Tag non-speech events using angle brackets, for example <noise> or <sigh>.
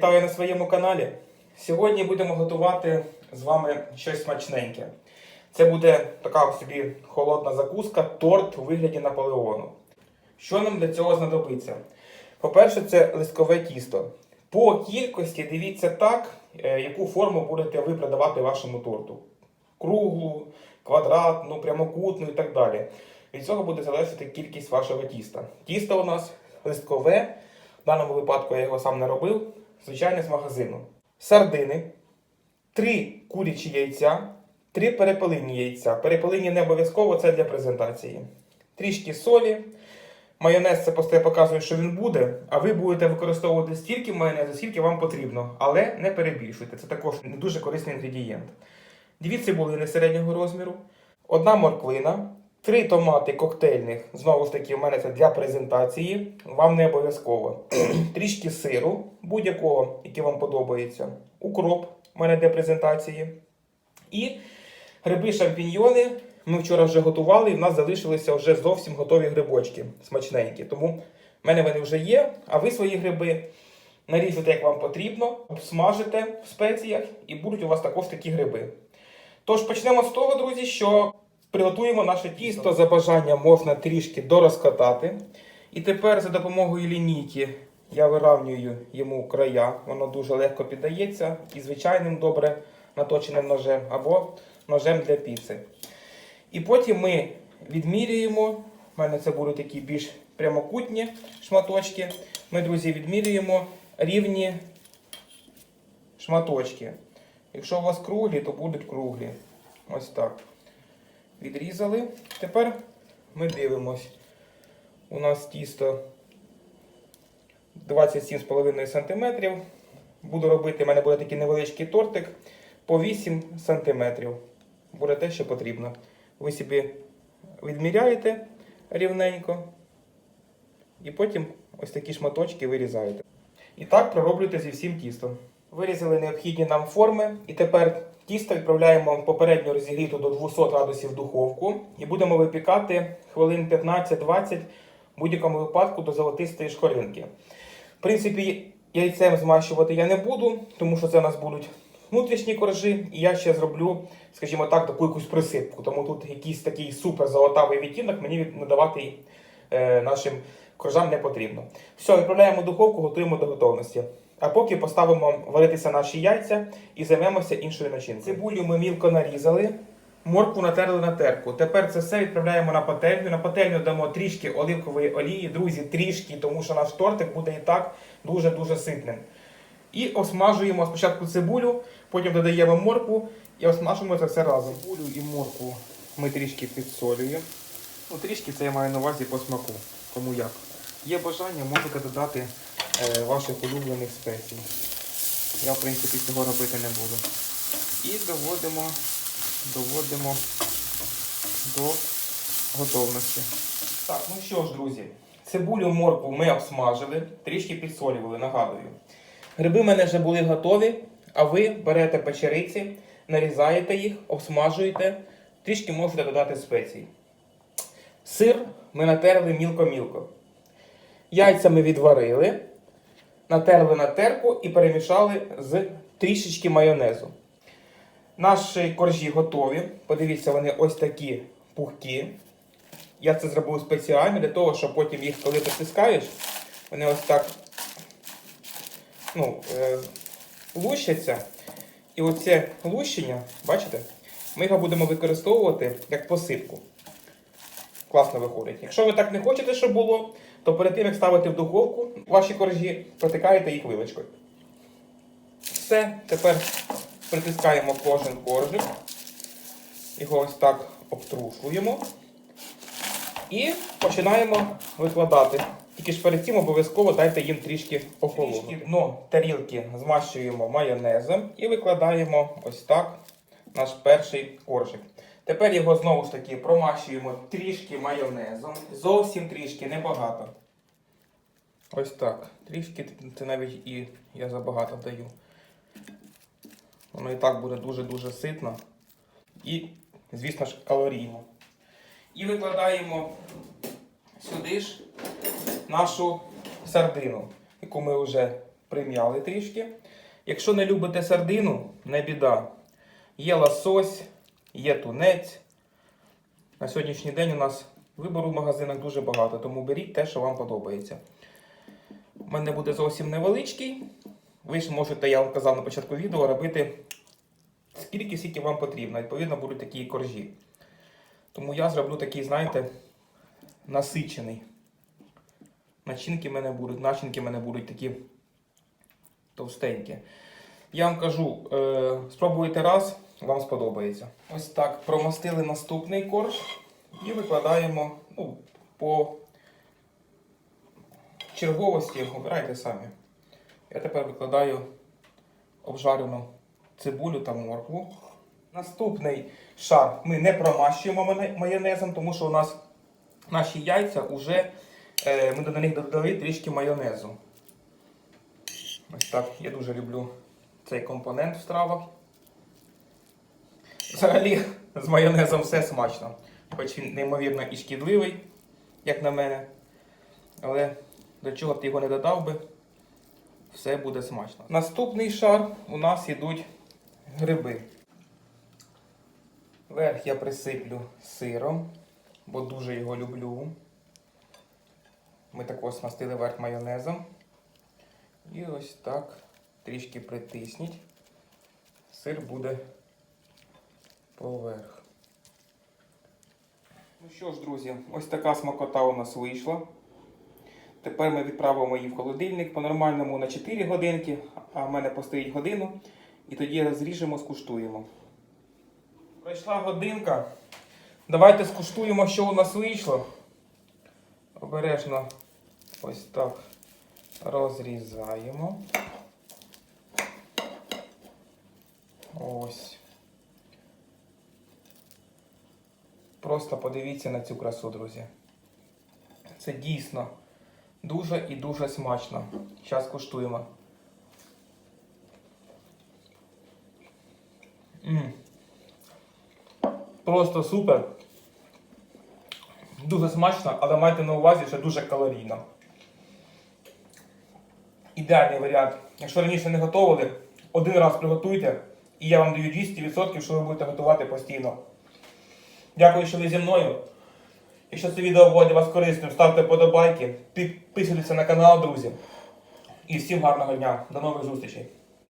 Вітаю на своєму каналі. Сьогодні будемо готувати з вами щось смачненьке. Це буде така собі холодна закуска, торт у вигляді Наполеону. Що нам для цього знадобиться? По-перше, це листкове тісто. По кількості дивіться так, е, яку форму будете ви придавати вашому торту. Круглу, квадратну, прямокутну і так далі. Від цього буде залежати кількість вашого тіста. Тісто у нас листкове. В даному випадку я його сам не робив, звичайне з магазину. Сардини, три курячі яйця, три перепелині яйця. Перепелині не обов'язково це для презентації. Трішки солі. Майонез це просто я показую, що він буде, а ви будете використовувати стільки майонезу, скільки вам потрібно, але не перебільшуйте. Це також не дуже корисний інгредієнт. Дві цибулини середнього розміру, одна морквина, три томати коктейльних. Знову ж таки, у мене це для презентації. Вам не обов'язково. <clears throat> Трішки сиру, будь-якого, який вам подобається. Укроп у мене для презентації. І гриби шампіньйони. Ми вчора вже готували, і в нас залишилися вже зовсім готові грибочки смачненькі. Тому в мене вони вже є, а ви свої гриби наріжете, як вам потрібно, обсмажите в спеціях, і будуть у вас також такі гриби. Тож почнемо з того, друзі, що приготуємо наше тісто. За бажанням можна трішки дорозкатати. І тепер за допомогою лінійки я виравнюю йому края. Воно дуже легко піддається і звичайним добре наточеним ножем або ножем для піци. І потім ми відмірюємо. У мене це будуть такі більш прямокутні шматочки. Ми, друзі, відмірюємо рівні шматочки. Якщо у вас круглі, то будуть круглі. Ось так. Відрізали. Тепер ми дивимось. У нас тісто 27,5 см. Буду робити, у мене буде такий невеличкий тортик по 8 см. Буде те, що потрібно. Ви собі відміряєте рівненько. І потім ось такі шматочки вирізаєте. І так пророблюйте зі всім тістом. Вирізали необхідні нам форми. І тепер тісто відправляємо попередньо розігріту до 200 градусів духовку. І будемо випікати хвилин 15-20 в будь-якому випадку до золотистої шкоринки. В принципі, яйцем змащувати я не буду, тому що це у нас будуть внутрішні коржі, і я ще зроблю, скажімо так, таку якусь присипку. Тому тут якийсь такий супер золотавий відтінок мені надавати е, нашим коржам не потрібно. Все, відправляємо в духовку, готуємо до готовності. А поки поставимо варитися наші яйця і займемося іншою начинкою. Цибулю ми мілко нарізали. Моркву натерли на терку. Тепер це все відправляємо на пательню. На пательню дамо трішки оливкової олії. Друзі, трішки, тому що наш тортик буде і так дуже-дуже ситним. І осмажуємо спочатку цибулю, потім додаємо моркву і осмажуємо це все разом. Цибулю і моркву ми трішки підсолюємо. Ну, трішки це я маю на увазі по смаку. Кому як. Є бажання, можете додати ваших улюблених спецій. Я, в принципі, цього робити не буду. І доводимо, доводимо до готовності. Так, ну що ж, друзі, цибулю, моркву ми обсмажили, трішки підсолювали, нагадую. Гриби в мене вже були готові, а ви берете печериці, нарізаєте їх, обсмажуєте, трішки можете додати спецій. Сир ми натерли мілко-мілко. Яйця ми відварили, натерли на терку і перемішали з трішечки майонезу. Наші коржі готові. Подивіться, вони ось такі пухкі. Я це зробив спеціально для того, щоб потім їх, коли притискаєш, вони ось так ну, е, лущаться. І оце лущення, бачите, ми його будемо використовувати як посипку. Класно виходить. Якщо ви так не хочете, щоб було, то перед тим, як ставити в духовку ваші коржі, протикаєте їх вилочкою. Все, тепер притискаємо кожен коржик. Його ось так обтрушуємо. І починаємо викладати. Тільки ж перед цим обов'язково дайте їм трішки охолонути. Дно тарілки змащуємо майонезом і викладаємо ось так наш перший коржик. Тепер його знову ж таки промащуємо трішки майонезом. Зовсім трішки, небагато. Ось так. Трішки, це навіть і я забагато даю. Воно і так буде дуже-дуже ситно. І, звісно ж, калорійно. І викладаємо сюди ж нашу сардину, яку ми вже прим'яли трішки. Якщо не любите сардину, не біда. Є лосось, є тунець. На сьогоднішній день у нас вибору в магазинах дуже багато, тому беріть те, що вам подобається. У мене буде зовсім невеличкий. Ви ж можете, я вам казав на початку відео, робити скільки скільки вам потрібно. Відповідно, будуть такі коржі. Тому я зроблю такий, знаєте, насичений. Начинки в мене будуть, начинки в мене будуть такі товстенькі. Я вам кажу, е, спробуйте раз, вам сподобається. Ось так, промастили наступний корж і викладаємо ну, по черговості, обирайте самі. Я тепер викладаю обжарену цибулю та моркву. Наступний шар ми не промащуємо майонезом, тому що у нас наші яйця вже е, ми до них додали трішки майонезу. Ось так. Я дуже люблю цей компонент в стравах. Взагалі з майонезом все смачно. Хоч він неймовірно і шкідливий, як на мене. Але до чого б ти його не додав би, все буде смачно. Наступний шар у нас йдуть гриби. Верх я присиплю сиром, бо дуже його люблю. Ми також смастили верх майонезом. І ось так трішки притисніть. Сир буде поверх. Ну що ж, друзі, ось така смакота у нас вийшла. Тепер ми відправимо її в холодильник по-нормальному на 4 годинки, а в мене постоїть годину. І тоді розріжемо, скуштуємо. Пройшла годинка. Давайте скуштуємо, що у нас вийшло. Обережно ось так розрізаємо. Ось. Просто подивіться на цю красу, друзі. Це дійсно дуже і дуже смачно. Зараз куштуємо. М. Просто супер. Дуже смачно, але майте на увазі, що дуже калорійно. Ідеальний варіант. Якщо раніше не готували, один раз приготуйте, і я вам даю 200%, що ви будете готувати постійно. Дякую, що ви зі мною. Якщо це відео було для вас корисним, ставте подобайки, підписуйтесь на канал, друзі. І всім гарного дня. До нових зустрічей.